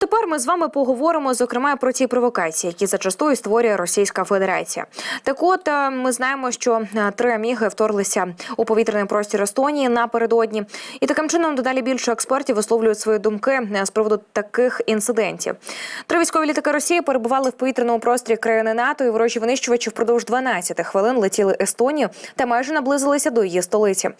Тепер ми з вами поговоримо зокрема про ті провокації, які зачастую створює Російська Федерація. Так, от е, ми знаємо, що е, три аміги вторглися у повітряний простір Естонії напередодні, і таким чином дедалі більше експертів висловлюють свої думки е, з приводу таких інцидентів. Три військові літаки Росії перебували в повітряному просторі країни НАТО, і ворожі винищувачі впродовж 12 хвилин летіли Естонію та майже наблизилися до її столиці.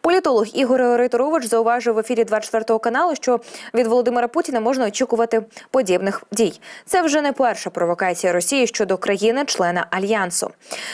Політолог Ігор Рейторович зауважив в ефірі 24 каналу, що від Володимира Путіна можна очікувати подібних дій. Це вже не перша провокація Росії щодо країни-члена альянсу.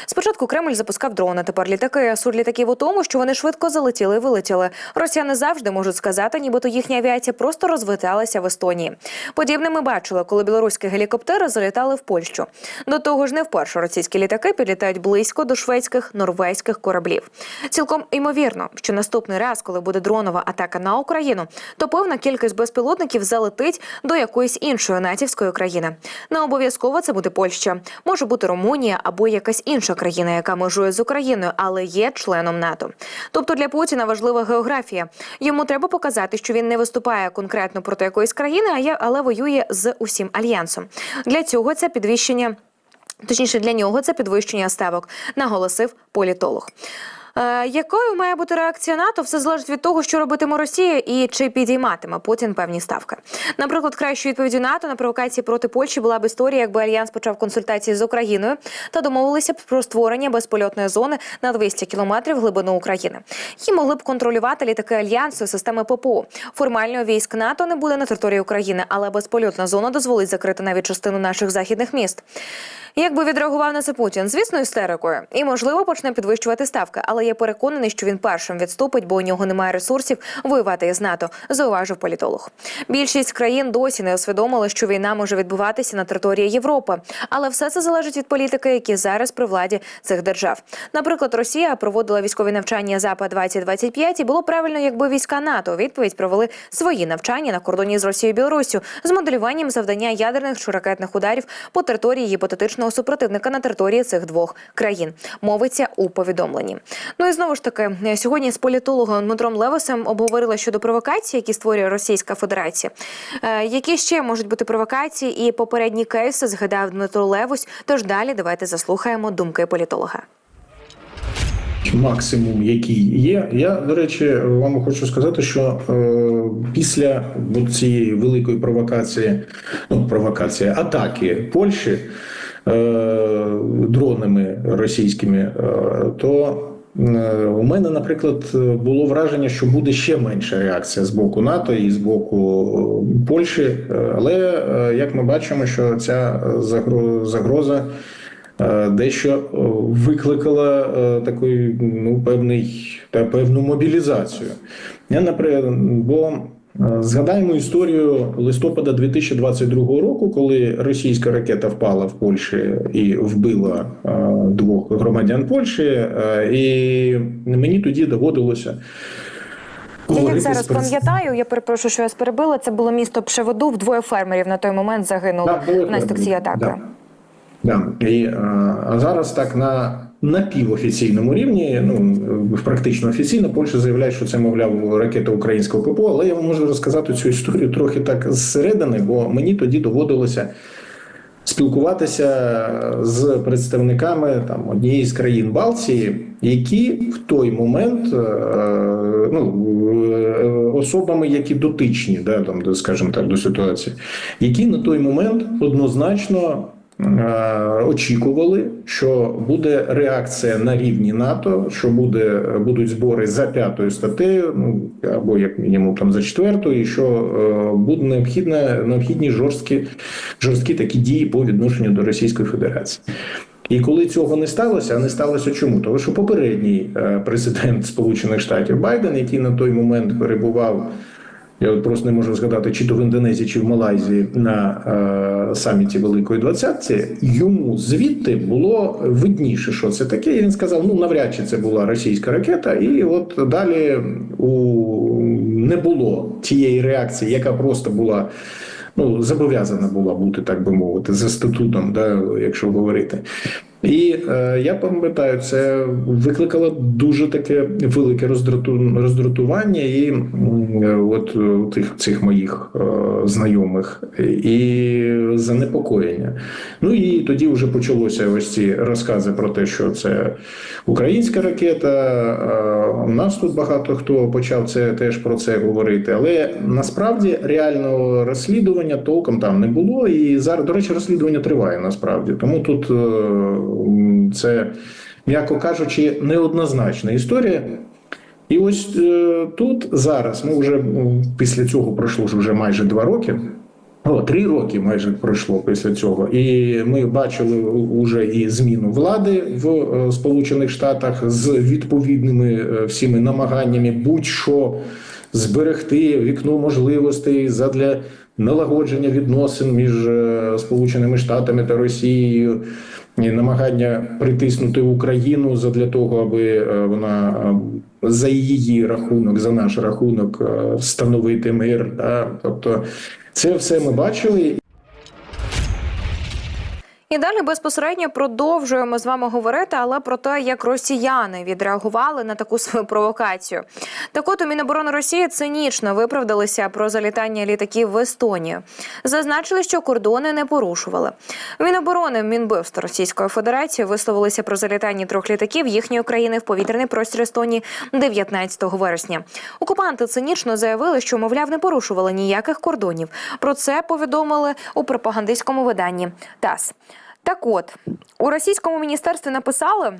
Спочатку Кремль запускав дрони. Тепер літаки. Суть літаків у тому, що вони швидко залетіли і вилетіли. Росіяни завжди можуть сказати, нібито їхня авіація просто розвиталася в Естонії. Подібне ми бачили, коли білоруські гелікоптери залітали в Польщу. До того ж, не вперше російські літаки підлітають близько до шведських норвезьких кораблів. Цілком ймовірно, що наступний раз, коли буде дронова атака на Україну, то певна кількість безпілотників залетить до якоїсь іншої натівської країни. Не обов'язково це буде Польща, може бути Румунія або якась інша країна, яка межує з Україною, але є членом НАТО. Тобто для Путіна важлива географія. Йому треба показати, що він не виступає конкретно проти якоїсь країни, але воює з усім альянсом. Для цього це підвищення. Точніше, для нього це підвищення ставок, наголосив політолог. Е, якою має бути реакція НАТО? Все залежить від того, що робитиме Росія і чи підійматиме Путін певні ставки. Наприклад, кращою відповіддю НАТО на провокації проти Польщі була б історія, якби альянс почав консультації з Україною та домовилися б про створення безпольотної зони на 200 кілометрів глибину України. Її могли б контролювати літаки альянсу системи ППО. Формально військ НАТО не буде на території України, але безпольотна зона дозволить закрити навіть частину наших західних міст. Як би відреагував на це Путін? Звісно, істерикою. І, можливо, почне підвищувати ставки, але я переконаний, що він першим відступить, бо у нього немає ресурсів воювати із НАТО, зауважив політолог. Більшість країн досі не усвідомили, що війна може відбуватися на території Європи, але все це залежить від політики, які зараз при владі цих держав. Наприклад, Росія проводила військові навчання запад 2025 і було правильно, якби війська НАТО відповідь провели свої навчання на кордоні з Росією і Білоруссю з моделюванням завдання ядерних чи ракетних ударів по території гіпотетичного супротивника на території цих двох країн. Мовиться у повідомленні. Ну і знову ж таки, сьогодні з політологом Дмитром Левосем обговорили щодо провокацій, які створює Російська Федерація. Е, які ще можуть бути провокації і попередні кейси згадав Дмитро Левось. Тож далі давайте заслухаємо думки політолога. Максимум, який є. Я, до речі, вам хочу сказати, що е, після цієї великої провокації, ну провокації атаки Польщі е, дронами російськими, е, то у мене, наприклад, було враження, що буде ще менша реакція з боку НАТО і з боку Польщі. Але е, як ми бачимо, що ця загроза. Е, дещо е, викликала е, такий ну певний певну мобілізацію. Я наприклад, бо е, згадаємо історію листопада 2022 року, коли російська ракета впала в Польщі і вбила е, двох громадян Польщі, е, і мені тоді доводилося. Я як зараз пам'ятаю, я перепрошую, що я перебила. Це було місто Пшеводув. Двоє фермерів на той момент загинули Да, внаслідок цієї атаки. Да. Да. І, е, а зараз так на напівофіційному рівні, ну практично офіційно, Польща заявляє, що це, мовляв, ракета українського ППО. Але я вам можу розказати цю історію трохи так зсередини, бо мені тоді доводилося спілкуватися з представниками там однієї з країн Балтії, які в той момент е, ну, е, особами, які дотичні, да, там, скажімо так, до ситуації, які на той момент однозначно. Е, Очікували, що буде реакція на рівні НАТО, що буде будуть збори за п'ятою статтею, ну або як мінімум там за четвертою, і що е, буде необхідне необхідні жорсткі жорсткі такі дії по відношенню до Російської Федерації. І коли цього не сталося, а не сталося чому? Тому що попередній е, президент Сполучених Штатів Байден, який на той момент перебував, я просто не можу згадати, чи то в Індонезії, чи в Малайзії на е, саміті Великої Двадцятці, йому звідти було видніше, що це таке. І він сказав: ну навряд чи це була російська ракета, і от далі у не було тієї реакції, яка просто була. Ну, зобов'язана була бути, так би мовити, за статутом, да, якщо говорити. І е, я пам'ятаю, це викликало дуже таке велике роздрату, роздратування і е, от у тих цих моїх е, знайомих і занепокоєння. Ну і тоді вже почалося ось ці розкази про те, що це українська ракета. е, У нас тут багато хто почав це теж про це говорити, але насправді реального розслідування толком там не було. І зараз, до речі, розслідування триває насправді. Тому тут е, це, м'яко кажучи, неоднозначна історія. І ось е, тут зараз ми вже після цього пройшло ж вже майже два роки. О, три роки майже пройшло після цього, і ми бачили уже і зміну влади в е, Сполучених Штатах з відповідними е, всіми намаганнями будь-що зберегти вікно можливостей задля налагодження відносин між е, Сполученими Штатами та Росією, намагання притиснути Україну задля того, аби е, вона е, за її рахунок, за наш рахунок е, встановити мир. Да? Тобто, це все ми бачили. І далі безпосередньо продовжуємо з вами говорити, але про те, як росіяни відреагували на таку свою провокацію. Так от у Міноборони Росії цинічно виправдалися про залітання літаків в Естонію. Зазначили, що кордони не порушували. Міноборони Мінбивства Російської Федерації висловилися про залітання трьох літаків їхньої країни в повітряний простір Естонії 19 вересня. Окупанти цинічно заявили, що мовляв не порушували ніяких кордонів. Про це повідомили у пропагандистському виданні ТАСС. Так от у російському міністерстві написали.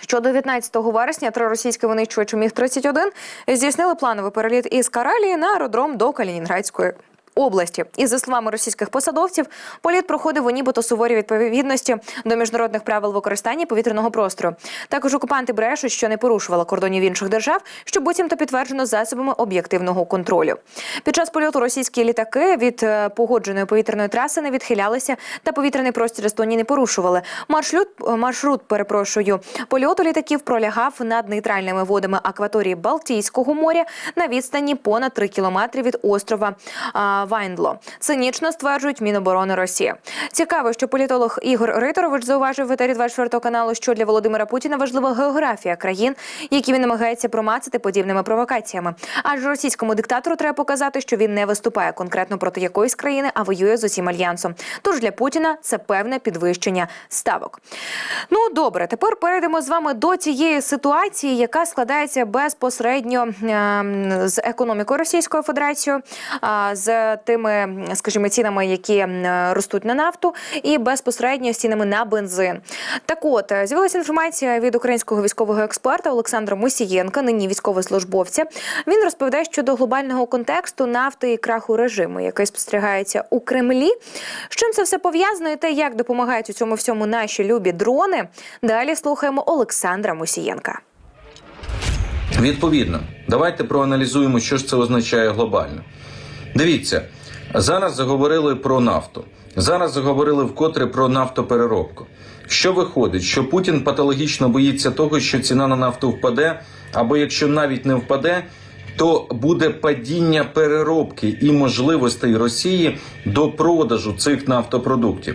Що 19 вересня три російські винищувачі міг 31 здійснили плановий переліт із Карелії на аеродром до Калінінградської. Області і за словами російських посадовців, політ проходив у нібито суворій відповідності до міжнародних правил використання повітряного простору. Також окупанти брешуть, що не порушували кордонів інших держав, що буцімто підтверджено засобами об'єктивного контролю. Під час польоту російські літаки від е, погодженої повітряної траси не відхилялися та повітряний простір Естонії не порушували. Маршрут маршрут, перепрошую, польоту літаків пролягав над нейтральними водами акваторії Балтійського моря на відстані понад 3 кілометри від острова Вайндло. Цинічно стверджують Міноборони Росії. Цікаво, що політолог Ігор Рitoрович зауважив в етері 24 каналу, що для Володимира Путіна важлива географія країн, які він намагається промацати подібними провокаціями. Адже російському диктатору треба показати, що він не виступає конкретно проти якоїсь країни, а воює з усім альянсом. Тож для Путіна це певне підвищення ставок. Ну добре, тепер перейдемо з вами до тієї ситуації, яка складається безпосередньо ем, з економікою Російської Федерації, з тими, скажімо, цінами, які ростуть на нафту, і безпосередньо з цінами на бензин. Так от е, з'явилася інформація від українського військового експерта Олександра Мусієнка, нині військовослужбовця. Він розповідає щодо глобального контексту нафти і краху режиму, який спостерігається у Кремлі. З чим це все пов'язано і те, як допомагають у цьому всьому наші любі дрони. Далі слухаємо Олександра Мусієнка. Відповідно, давайте проаналізуємо, що ж це означає глобально. Дивіться, зараз заговорили про нафту. Зараз заговорили вкотре про нафтопереробку. Що виходить, що Путін патологічно боїться того, що ціна на нафту впаде, або якщо навіть не впаде, то буде падіння переробки і можливостей Росії до продажу цих нафтопродуктів.